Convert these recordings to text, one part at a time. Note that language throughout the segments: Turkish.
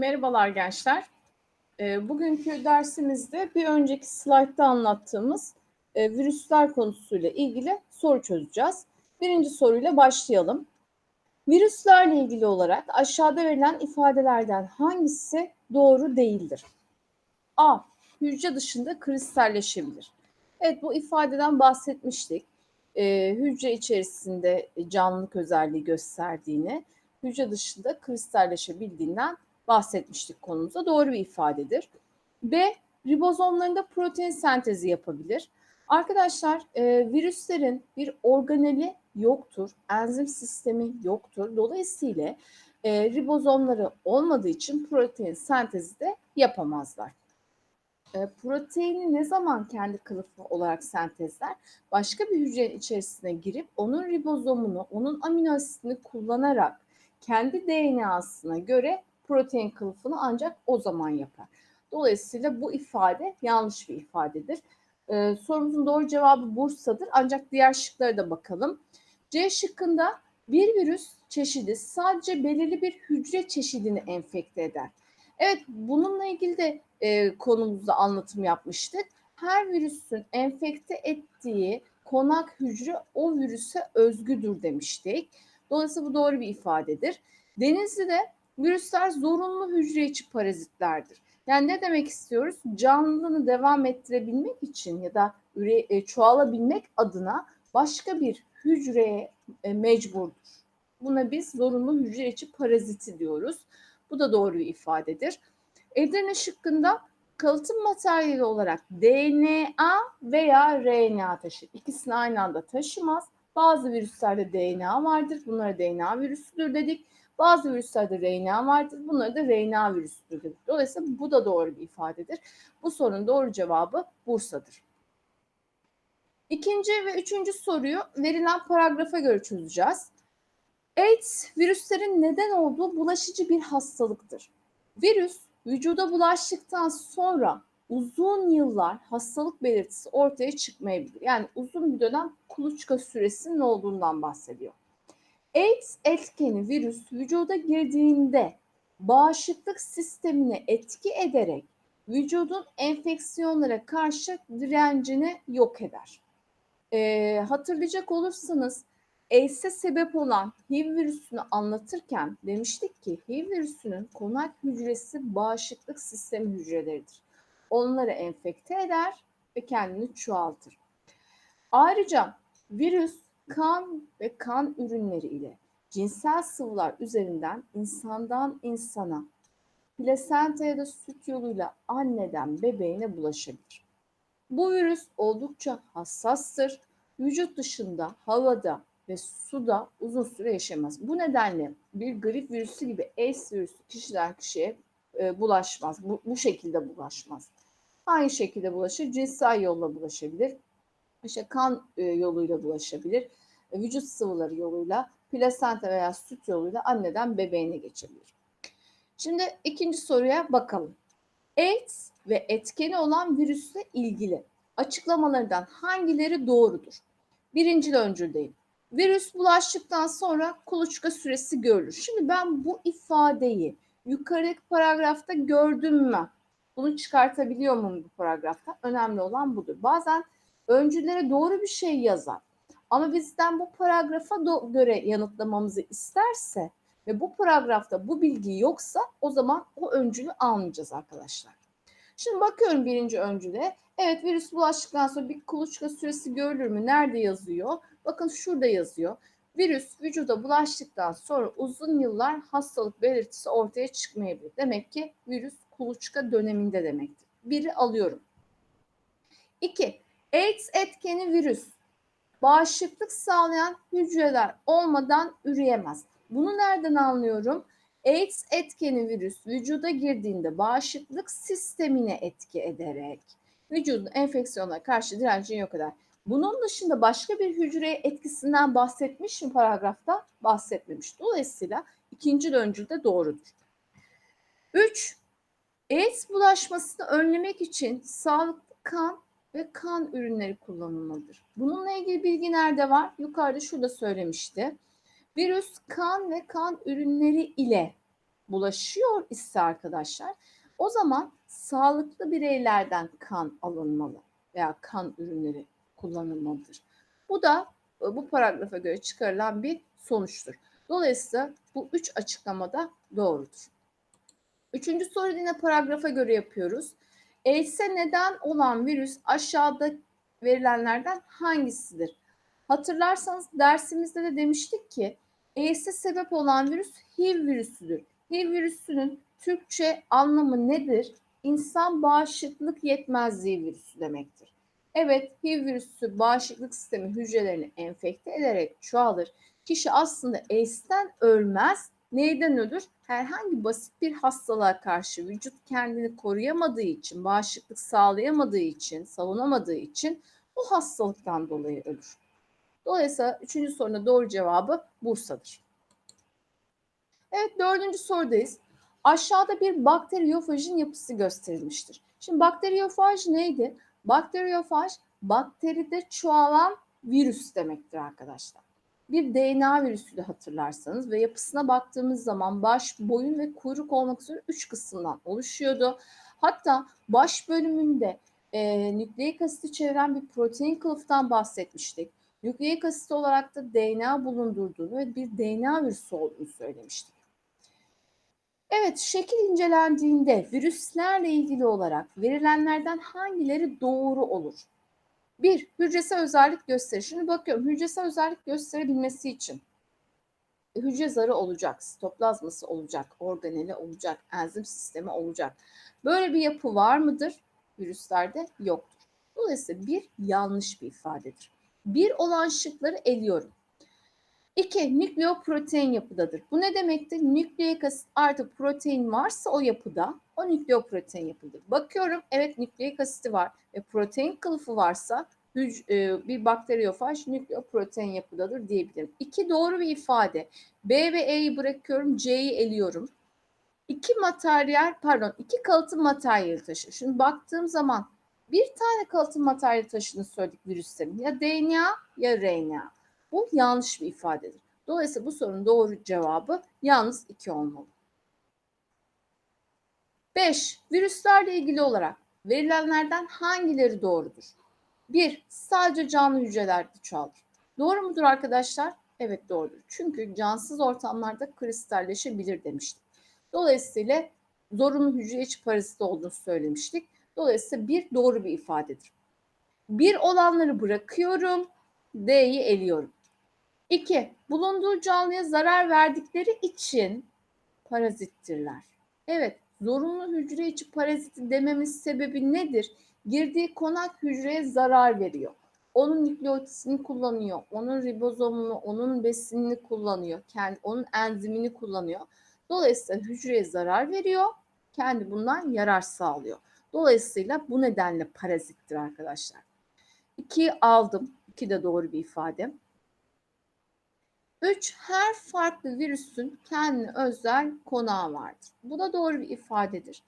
Merhabalar gençler. E, bugünkü dersimizde bir önceki slaytta anlattığımız e, virüsler konusuyla ilgili soru çözeceğiz. Birinci soruyla başlayalım. Virüslerle ilgili olarak aşağıda verilen ifadelerden hangisi doğru değildir? A. Hücre dışında kristalleşebilir. Evet bu ifadeden bahsetmiştik. E, hücre içerisinde canlılık özelliği gösterdiğini, hücre dışında kristalleşebildiğinden bahsetmiştik konumuzda. Doğru bir ifadedir. B. Ribozomlarında protein sentezi yapabilir. Arkadaşlar e, virüslerin bir organeli yoktur, enzim sistemi yoktur. Dolayısıyla e, ribozomları olmadığı için protein sentezi de yapamazlar. E, proteini ne zaman kendi kılıfı olarak sentezler? Başka bir hücrenin içerisine girip onun ribozomunu, onun amino asitini kullanarak kendi DNA'sına göre protein kılıfını ancak o zaman yapar. Dolayısıyla bu ifade yanlış bir ifadedir. Ee, sorumuzun doğru cevabı Bursa'dır. Ancak diğer şıklara da bakalım. C şıkkında bir virüs çeşidi sadece belirli bir hücre çeşidini enfekte eder. Evet bununla ilgili de e, konumuzda anlatım yapmıştık. Her virüsün enfekte ettiği konak hücre o virüse özgüdür demiştik. Dolayısıyla bu doğru bir ifadedir. Denizli'de virüsler zorunlu hücre içi parazitlerdir. Yani ne demek istiyoruz? Canlılığını devam ettirebilmek için ya da e, çoğalabilmek adına başka bir hücreye e, mecburdur. Buna biz zorunlu hücre içi paraziti diyoruz. Bu da doğru bir ifadedir. Edirne şıkkında kalıtım materyali olarak DNA veya RNA taşır. İkisini aynı anda taşımaz. Bazı virüslerde DNA vardır. Bunlara DNA virüsüdür dedik. Bazı virüslerde RNA vardır. Bunlara da RNA virüsüdür. Dolayısıyla bu da doğru bir ifadedir. Bu sorunun doğru cevabı Bursa'dır. İkinci ve üçüncü soruyu verilen paragrafa göre çözeceğiz. AIDS virüslerin neden olduğu bulaşıcı bir hastalıktır. Virüs vücuda bulaştıktan sonra uzun yıllar hastalık belirtisi ortaya çıkmayabilir. Yani uzun bir dönem kuluçka süresinin olduğundan bahsediyor. AIDS etkeni virüs vücuda girdiğinde bağışıklık sistemine etki ederek vücudun enfeksiyonlara karşı direncini yok eder. Ee, hatırlayacak olursanız AIDS'e sebep olan HIV virüsünü anlatırken demiştik ki HIV virüsünün konak hücresi bağışıklık sistemi hücreleridir onları enfekte eder ve kendini çoğaltır. Ayrıca virüs kan ve kan ürünleri ile cinsel sıvılar üzerinden insandan insana, plasenta ya da süt yoluyla anneden bebeğine bulaşabilir. Bu virüs oldukça hassastır. Vücut dışında, havada ve suda uzun süre yaşamaz. Bu nedenle bir grip virüsü gibi AIDS virüsü kişiden kişiye e, bulaşmaz. Bu, bu şekilde bulaşmaz. Aynı şekilde bulaşır. Cinsel yolla bulaşabilir. İşte kan e, yoluyla bulaşabilir. E, vücut sıvıları yoluyla, plasenta veya süt yoluyla anneden bebeğine geçebilir. Şimdi ikinci soruya bakalım. AIDS ve etkeni olan virüsle ilgili açıklamalarından hangileri doğrudur? Birinci öncüldeyim. Virüs bulaştıktan sonra kuluçka süresi görülür. Şimdi ben bu ifadeyi yukarıdaki paragrafta gördüm mü? Bunu çıkartabiliyor muyum bu paragrafta? Önemli olan budur. Bazen öncülere doğru bir şey yazar. Ama bizden bu paragrafa göre yanıtlamamızı isterse ve bu paragrafta bu bilgi yoksa o zaman o öncülü almayacağız arkadaşlar. Şimdi bakıyorum birinci öncüle. Evet virüs bulaştıktan sonra bir kuluçka süresi görülür mü? Nerede yazıyor? Bakın şurada yazıyor. Virüs vücuda bulaştıktan sonra uzun yıllar hastalık belirtisi ortaya çıkmayabilir. Demek ki virüs kuluçka döneminde demektir. Biri alıyorum. İki, AIDS etkeni virüs. Bağışıklık sağlayan hücreler olmadan üreyemez. Bunu nereden anlıyorum? AIDS etkeni virüs vücuda girdiğinde bağışıklık sistemine etki ederek vücudun enfeksiyona karşı direncini yok eder. Bunun dışında başka bir hücreye etkisinden bahsetmiş mi paragrafta? Bahsetmemiş. Dolayısıyla ikinci öncül de doğrudur. 3. AIDS bulaşmasını önlemek için sağlıklı kan ve kan ürünleri kullanılmalıdır. Bununla ilgili bilgi nerede var? Yukarıda şurada söylemişti. Virüs kan ve kan ürünleri ile bulaşıyor ise arkadaşlar o zaman sağlıklı bireylerden kan alınmalı veya kan ürünleri kullanılmalıdır. Bu da e, bu paragrafa göre çıkarılan bir sonuçtur. Dolayısıyla bu üç açıklamada doğrudur. Üçüncü soru yine paragrafa göre yapıyoruz. AIDS'e neden olan virüs aşağıda verilenlerden hangisidir? Hatırlarsanız dersimizde de demiştik ki AIDS'e sebep olan virüs HIV virüsüdür. HIV virüsünün Türkçe anlamı nedir? İnsan bağışıklık yetmezliği virüsü demektir. Evet, HIV virüsü bağışıklık sistemi hücrelerini enfekte ederek çoğalır. Kişi aslında AIDS'ten ölmez. Neyden ölür? Herhangi basit bir hastalığa karşı vücut kendini koruyamadığı için, bağışıklık sağlayamadığı için, savunamadığı için o hastalıktan dolayı ölür. Dolayısıyla üçüncü sorunun doğru cevabı Bursa'dır. Evet dördüncü sorudayız. Aşağıda bir bakteriyofajın yapısı gösterilmiştir. Şimdi bakteriyofaj neydi? Bakteriyofaj bakteride çoğalan virüs demektir arkadaşlar. Bir DNA virüsü de hatırlarsanız ve yapısına baktığımız zaman baş, boyun ve kuyruk olmak üzere üç kısımdan oluşuyordu. Hatta baş bölümünde e, nükleik asiti çeviren bir protein kılıftan bahsetmiştik. Nükleik asit olarak da DNA bulundurduğunu ve bir DNA virüsü olduğunu söylemiştik. Evet, şekil incelendiğinde virüslerle ilgili olarak verilenlerden hangileri doğru olur? Bir, hücresel özellik gösterir. Şimdi bakıyorum hücresel özellik gösterebilmesi için hücre zarı olacak, sitoplazması olacak, organeli olacak, enzim sistemi olacak. Böyle bir yapı var mıdır? Virüslerde yoktur. Dolayısıyla bir yanlış bir ifadedir. Bir olan şıkları eliyorum. İki, nükleoprotein yapıdadır. Bu ne demektir? Nükleik asit artı protein varsa o yapıda o nükleoprotein yapıdır. Bakıyorum evet nükleik asiti var ve protein kılıfı varsa e, bir bakteriyofaj nükleoprotein yapıdadır diyebilirim. İki doğru bir ifade. B ve E'yi bırakıyorum, C'yi eliyorum. İki materyal, pardon iki kalıtım materyali taşır. Şimdi baktığım zaman bir tane kalıtım materyali taşıdığını söyledik virüslerin. Ya DNA ya RNA. Bu yanlış bir ifadedir. Dolayısıyla bu sorunun doğru cevabı yalnız 2 olmalı. 5. Virüslerle ilgili olarak verilenlerden hangileri doğrudur? 1. Sadece canlı hücrelerde çoğalır. Doğru mudur arkadaşlar? Evet doğrudur. Çünkü cansız ortamlarda kristalleşebilir demiştik. Dolayısıyla zorunlu hücre içi parazit olduğunu söylemiştik. Dolayısıyla bir doğru bir ifadedir. Bir olanları bırakıyorum, D'yi eliyorum. 2. Bulunduğu canlıya zarar verdikleri için parazittirler. Evet, zorunlu hücre içi paraziti dememiz sebebi nedir? Girdiği konak hücreye zarar veriyor. Onun nükleotisini kullanıyor, onun ribozomunu, onun besinini kullanıyor, kendi onun enzimini kullanıyor. Dolayısıyla hücreye zarar veriyor, kendi bundan yarar sağlıyor. Dolayısıyla bu nedenle parazittir arkadaşlar. 2 aldım. 2 de doğru bir ifade. 3. Her farklı virüsün kendine özel konağı vardır. Bu da doğru bir ifadedir.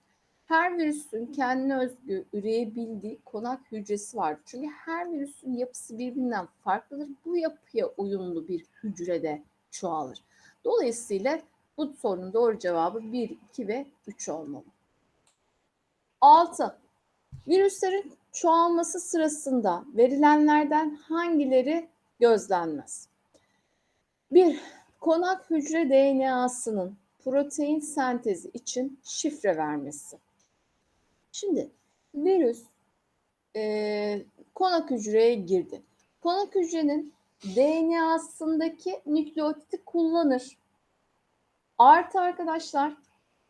Her virüsün kendine özgü üreyebildiği konak hücresi vardır. Çünkü her virüsün yapısı birbirinden farklıdır. Bu yapıya uyumlu bir hücrede çoğalır. Dolayısıyla bu sorunun doğru cevabı 1, 2 ve 3 olmalı. 6. Virüslerin çoğalması sırasında verilenlerden hangileri gözlenmez? Bir, konak hücre DNA'sının protein sentezi için şifre vermesi. Şimdi virüs e, konak hücreye girdi. Konak hücrenin DNA'sındaki nükleotidi kullanır. Artı arkadaşlar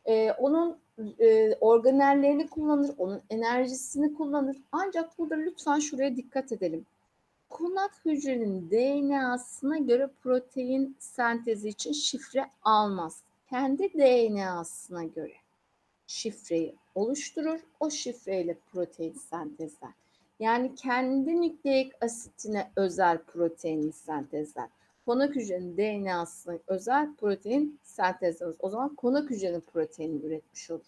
e, onun e, organellerini kullanır, onun enerjisini kullanır. Ancak burada lütfen şuraya dikkat edelim konak hücrenin DNA'sına göre protein sentezi için şifre almaz. Kendi DNA'sına göre şifreyi oluşturur. O şifreyle protein sentezler. Yani kendi nükleik asitine özel protein sentezler. Konak hücrenin DNA'sına özel protein sentezlemez. O zaman konak hücrenin proteinini üretmiş olur.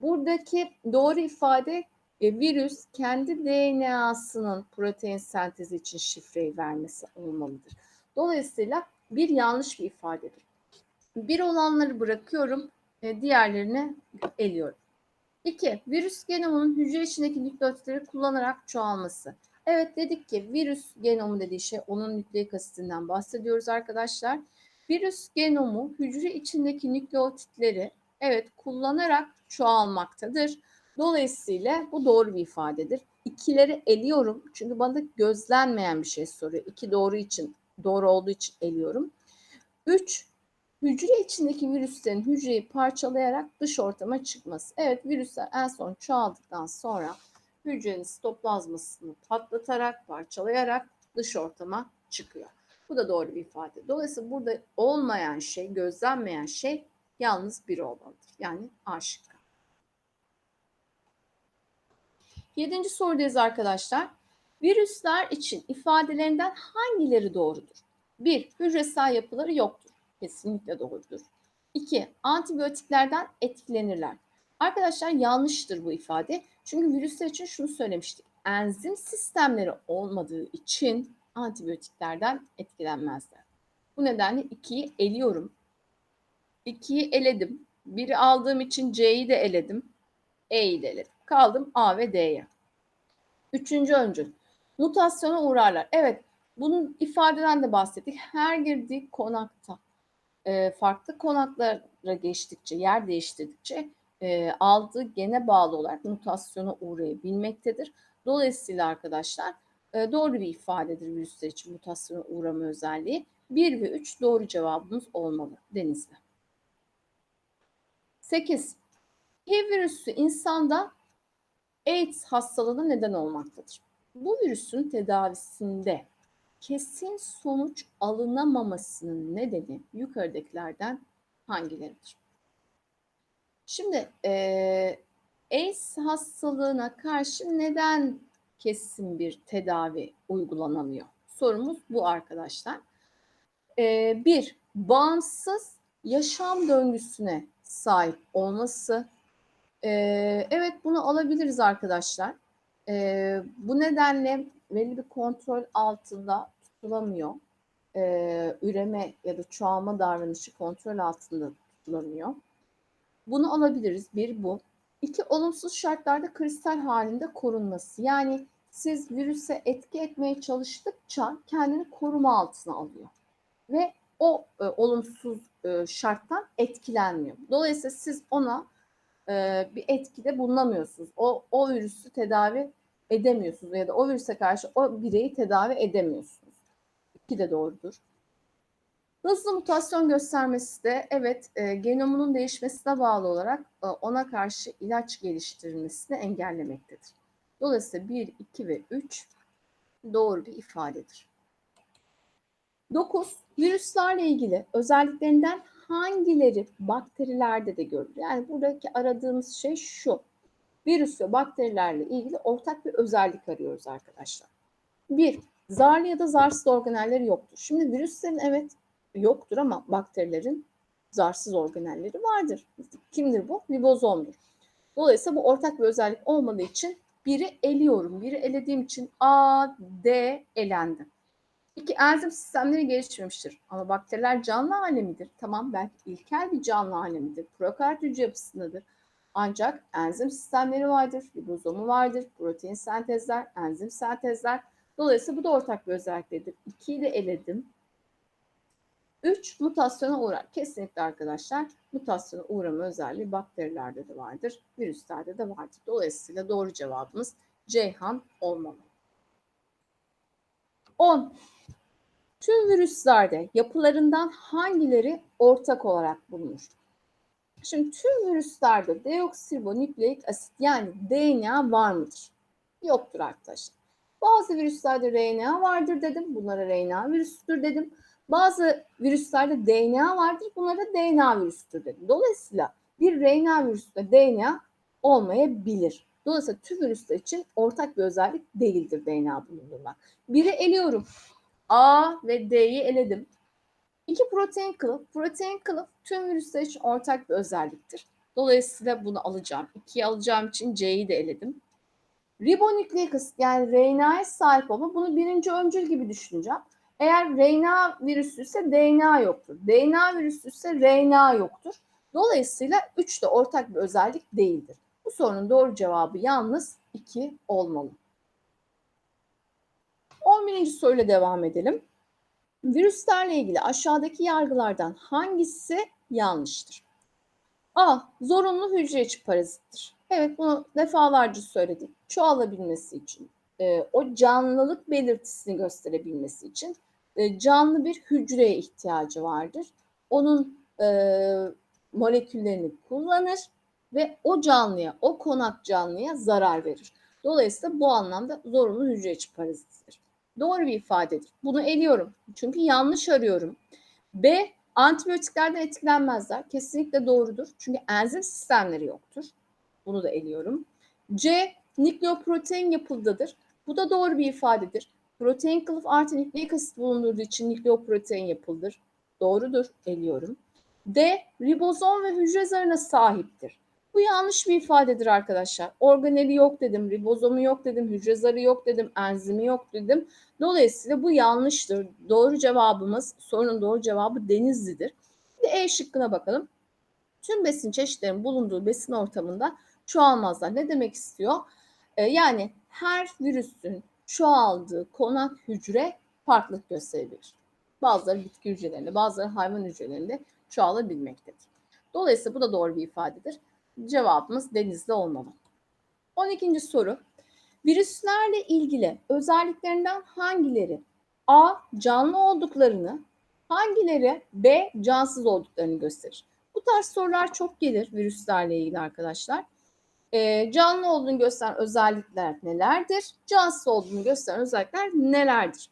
Buradaki doğru ifade e, virüs kendi DNA'sının protein sentezi için şifreyi vermesi olmalıdır. Dolayısıyla bir yanlış bir ifadedir. Bir olanları bırakıyorum, E, diğerlerini eliyorum. 2. Virüs genomunun hücre içindeki nükleotitleri kullanarak çoğalması. Evet dedik ki virüs genomu dediği şey onun nükleik asitinden bahsediyoruz arkadaşlar. Virüs genomu hücre içindeki nükleotitleri evet kullanarak çoğalmaktadır. Dolayısıyla bu doğru bir ifadedir. İkileri eliyorum çünkü bana gözlenmeyen bir şey soruyor. İki doğru için doğru olduğu için eliyorum. 3. Hücre içindeki virüslerin hücreyi parçalayarak dış ortama çıkması. Evet virüsler en son çoğaldıktan sonra hücrenin sitoplazmasını patlatarak, parçalayarak dış ortama çıkıyor. Bu da doğru bir ifade. Dolayısıyla burada olmayan şey, gözlenmeyen şey yalnız biri olmalıdır. Yani A Yedinci sorudayız arkadaşlar. Virüsler için ifadelerinden hangileri doğrudur? 1. Hücresel yapıları yoktur. Kesinlikle doğrudur. 2. Antibiyotiklerden etkilenirler. Arkadaşlar yanlıştır bu ifade. Çünkü virüsler için şunu söylemiştik. Enzim sistemleri olmadığı için antibiyotiklerden etkilenmezler. Bu nedenle 2'yi eliyorum. 2'yi eledim. Biri aldığım için C'yi de eledim. E'yi de eledim. Kaldım A ve D'ye. Üçüncü öncül. Mutasyona uğrarlar. Evet bunun ifadeden de bahsettik. Her girdiği konakta e, farklı konaklara geçtikçe, yer değiştirdikçe e, aldığı gene bağlı olarak mutasyona uğrayabilmektedir. Dolayısıyla arkadaşlar e, doğru bir ifadedir virüsler için mutasyona uğrama özelliği. 1 ve 3 doğru cevabımız olmalı Denizli. 8. HIV virüsü insanda AIDS hastalığına neden olmaktadır. Bu virüsün tedavisinde kesin sonuç alınamamasının nedeni yukarıdakilerden hangileridir? Şimdi e, AIDS hastalığına karşı neden kesin bir tedavi uygulanamıyor? Sorumuz bu arkadaşlar. E, bir, bağımsız yaşam döngüsüne sahip olması. E, evet bunu alabiliriz arkadaşlar. E, bu nedenle belli bir kontrol altında tutulamıyor. E, üreme ya da çoğalma davranışı kontrol altında tutulamıyor. Bunu alabiliriz. Bir bu. İki olumsuz şartlarda kristal halinde korunması. Yani siz virüse etki etmeye çalıştıkça kendini koruma altına alıyor. Ve o e, olumsuz e, şarttan etkilenmiyor. Dolayısıyla siz ona e, bir etkide bulunamıyorsunuz. O, o virüsü tedavi edemiyorsunuz ya da o virüse karşı o bireyi tedavi edemiyorsunuz. İki de doğrudur. Hızlı mutasyon göstermesi de evet e, genomunun değişmesine bağlı olarak e, ona karşı ilaç geliştirilmesini engellemektedir. Dolayısıyla 1, 2 ve 3 doğru bir ifadedir. 9. Virüslerle ilgili özelliklerinden hangileri bakterilerde de görülür? Yani buradaki aradığımız şey şu. Virüs ve bakterilerle ilgili ortak bir özellik arıyoruz arkadaşlar. Bir, zarlı ya da zarsız organelleri yoktur. Şimdi virüslerin evet yoktur ama bakterilerin zarsız organelleri vardır. Kimdir bu? Ribozomdur. Dolayısıyla bu ortak bir özellik olmadığı için biri eliyorum. Biri elediğim için A, D elendi. İki, enzim sistemleri gelişmemiştir. Ama bakteriler canlı alemidir. Tamam belki ilkel bir canlı alemidir. Prokaryot hücre yapısındadır. Ancak enzim sistemleri vardır, ribozomu vardır, protein sentezler, enzim sentezler. Dolayısıyla bu da ortak bir özelliktedir. 2'yi de eledim. 3 mutasyona uğrar. Kesinlikle arkadaşlar mutasyona uğrama özelliği bakterilerde de vardır, virüslerde de vardır. Dolayısıyla doğru cevabımız Ceyhan olmalı. 10. Tüm virüslerde yapılarından hangileri ortak olarak bulunur? Şimdi tüm virüslerde deoksiribonükleik asit yani DNA var mıdır? Yoktur arkadaşlar. Bazı virüslerde RNA vardır dedim. Bunlara RNA virüsüdür dedim. Bazı virüslerde DNA vardır. Bunlara DNA virüsüdür dedim. Dolayısıyla bir RNA virüsünde DNA olmayabilir. Dolayısıyla tüm virüsler için ortak bir özellik değildir DNA bulundurmak. Biri eliyorum. A ve D'yi eledim. İki protein kılıf. Protein kılıf tüm virüsler için ortak bir özelliktir. Dolayısıyla bunu alacağım. İkiyi alacağım için C'yi de eledim. Ribonükleik asit yani RNA'ya sahip olma bunu birinci öncül gibi düşüneceğim. Eğer RNA virüsü ise DNA yoktur. DNA virüsü ise RNA yoktur. Dolayısıyla 3 de ortak bir özellik değildir. Bu sorunun doğru cevabı yalnız 2 olmalı. 11. soruyla devam edelim. Virüslerle ilgili aşağıdaki yargılardan hangisi yanlıştır? A. Zorunlu hücre içi parazittir. Evet bunu defalarca söyledik. Çoğalabilmesi için, e, o canlılık belirtisini gösterebilmesi için e, canlı bir hücreye ihtiyacı vardır. Onun e, moleküllerini kullanır ve o canlıya, o konak canlıya zarar verir. Dolayısıyla bu anlamda zorunlu hücre içi parazittir. Doğru bir ifadedir. Bunu eliyorum. Çünkü yanlış arıyorum. B. Antibiyotiklerden etkilenmezler. Kesinlikle doğrudur. Çünkü enzim sistemleri yoktur. Bunu da eliyorum. C. Nükleoprotein yapıldadır. Bu da doğru bir ifadedir. Protein kılıf artı nükleik asit bulundurduğu için nükleoprotein yapıldır. Doğrudur. Eliyorum. D. Ribozom ve hücre zarına sahiptir. Bu yanlış bir ifadedir arkadaşlar. Organeli yok dedim, ribozomu yok dedim, hücre zarı yok dedim, enzimi yok dedim. Dolayısıyla bu yanlıştır. Doğru cevabımız, sorunun doğru cevabı Denizli'dir. Bir de E şıkkına bakalım. Tüm besin çeşitlerinin bulunduğu besin ortamında çoğalmazlar. Ne demek istiyor? Ee, yani her virüsün çoğaldığı konak hücre farklılık gösterebilir. Bazıları bitki hücrelerinde, bazıları hayvan hücrelerinde çoğalabilmektedir. Dolayısıyla bu da doğru bir ifadedir. Cevabımız denizli olmalı. 12. soru. Virüslerle ilgili özelliklerinden hangileri A. Canlı olduklarını, hangileri B. Cansız olduklarını gösterir. Bu tarz sorular çok gelir virüslerle ilgili arkadaşlar. Ee, canlı olduğunu gösteren özellikler nelerdir? Cansız olduğunu gösteren özellikler nelerdir?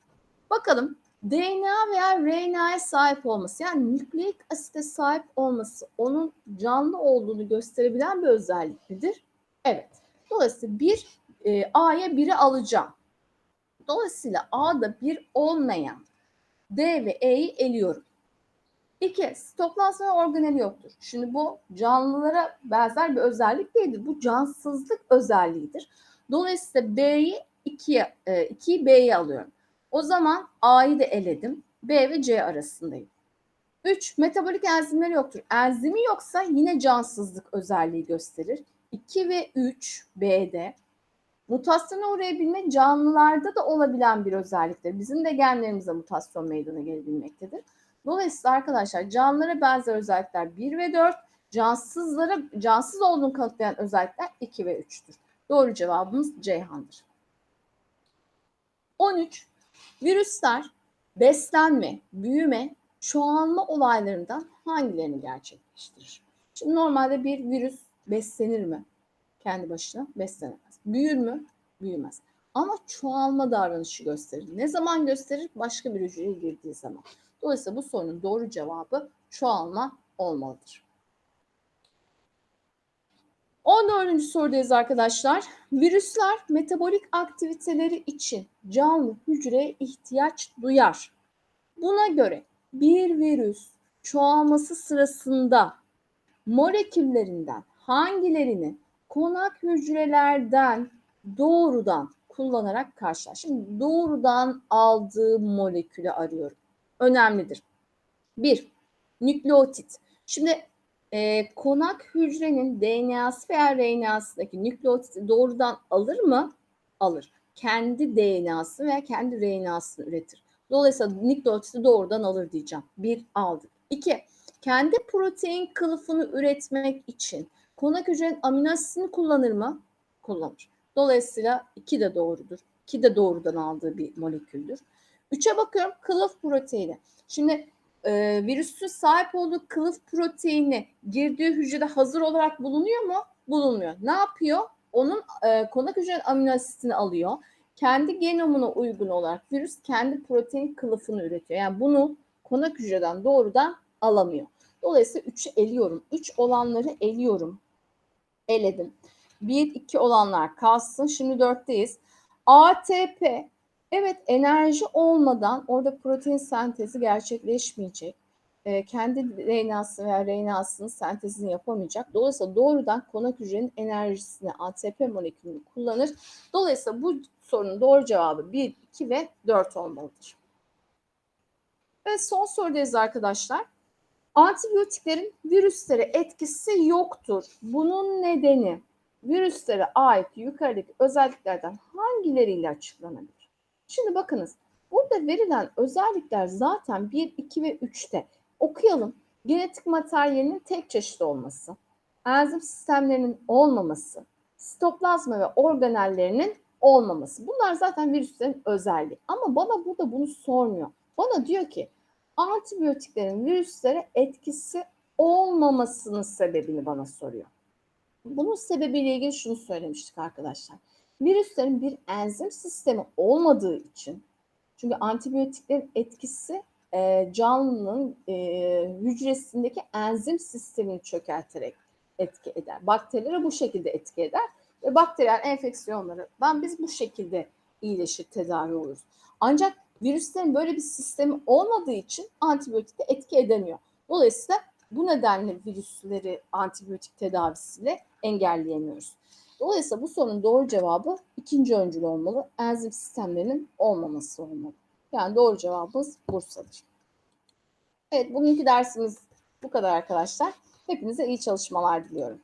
Bakalım DNA veya RNA'ya sahip olması yani nükleik asite sahip olması onun canlı olduğunu gösterebilen bir özellik midir? Evet. Dolayısıyla bir e, A'ya biri alacağım. Dolayısıyla A'da bir olmayan D ve E'yi eliyorum. İki, sitoplazma organeli yoktur. Şimdi bu canlılara benzer bir özellik değildir. Bu cansızlık özelliğidir. Dolayısıyla B'yi 2'ye, 2'yi B'ye alıyorum. O zaman A'yı da eledim. B ve C arasındayım. 3. Metabolik enzimleri yoktur. Enzimi yoksa yine cansızlık özelliği gösterir. 2 ve 3 B'de. Mutasyona uğrayabilme canlılarda da olabilen bir özelliktir. Bizim de genlerimizde mutasyon meydana gelebilmektedir. Dolayısıyla arkadaşlar canlılara benzer özellikler 1 ve 4, cansızlara cansız olduğunu kanıtlayan özellikler 2 ve 3'tür. Doğru cevabımız Ceyhan'dır. 13. Virüsler beslenme, büyüme, çoğalma olaylarından hangilerini gerçekleştirir? Şimdi normalde bir virüs beslenir mi? Kendi başına beslenemez. Büyür mü? Büyümez. Ama çoğalma davranışı gösterir. Ne zaman gösterir? Başka bir hücreye girdiği zaman. Dolayısıyla bu sorunun doğru cevabı çoğalma olmalıdır. 14. sorudayız arkadaşlar. Virüsler metabolik aktiviteleri için canlı hücreye ihtiyaç duyar. Buna göre bir virüs çoğalması sırasında moleküllerinden hangilerini konak hücrelerden doğrudan kullanarak karşılar. Şimdi doğrudan aldığı molekülü arıyorum. Önemlidir. Bir, nükleotit. Şimdi e, konak hücrenin DNA'sı veya RNA'sındaki nükleotidi doğrudan alır mı? Alır. Kendi DNA'sı veya kendi RNA'sını üretir. Dolayısıyla nükleotidi doğrudan alır diyeceğim. Bir aldık. İki, kendi protein kılıfını üretmek için konak hücrenin amino asitini kullanır mı? Kullanır. Dolayısıyla iki de doğrudur. İki de doğrudan aldığı bir moleküldür. Üçe bakıyorum kılıf proteini. Şimdi e, virüsün sahip olduğu kılıf proteini girdiği hücrede hazır olarak bulunuyor mu? Bulunmuyor. Ne yapıyor? Onun e, konak hücrenin amino asitini alıyor. Kendi genomuna uygun olarak virüs kendi protein kılıfını üretiyor. Yani bunu konak hücreden doğrudan alamıyor. Dolayısıyla 3'ü eliyorum. 3 olanları eliyorum. Eledim. 1, 2 olanlar kalsın. Şimdi 4'teyiz. ATP Evet enerji olmadan orada protein sentezi gerçekleşmeyecek. E, kendi RNA'sı veya RNA'sının sentezini yapamayacak. Dolayısıyla doğrudan konak hücrenin enerjisini ATP molekülünü kullanır. Dolayısıyla bu sorunun doğru cevabı 1, 2 ve 4 olmalıdır. Ve son sorudayız arkadaşlar. Antibiyotiklerin virüslere etkisi yoktur. Bunun nedeni virüslere ait yukarıdaki özelliklerden hangileriyle açıklanabilir? Şimdi bakınız burada verilen özellikler zaten 1, 2 ve 3'te. Okuyalım. Genetik materyalinin tek çeşit olması, enzim sistemlerinin olmaması, sitoplazma ve organellerinin olmaması. Bunlar zaten virüslerin özelliği. Ama bana burada bunu sormuyor. Bana diyor ki antibiyotiklerin virüslere etkisi olmamasının sebebini bana soruyor. Bunun sebebiyle ilgili şunu söylemiştik arkadaşlar. Virüslerin bir enzim sistemi olmadığı için çünkü antibiyotiklerin etkisi e, canlının e, hücresindeki enzim sistemini çökerterek etki eder. Bakterilere bu şekilde etki eder ve bakteriyel enfeksiyonlardan biz bu şekilde iyileşir, tedavi oluruz. Ancak virüslerin böyle bir sistemi olmadığı için antibiyotik de etki edemiyor. Dolayısıyla bu nedenle virüsleri antibiyotik tedavisiyle engelleyemiyoruz. Dolayısıyla bu sorunun doğru cevabı ikinci öncül olmalı. Enzim sistemlerinin olmaması olmalı. Yani doğru cevabımız Bursa'dır. Evet bugünkü dersimiz bu kadar arkadaşlar. Hepinize iyi çalışmalar diliyorum.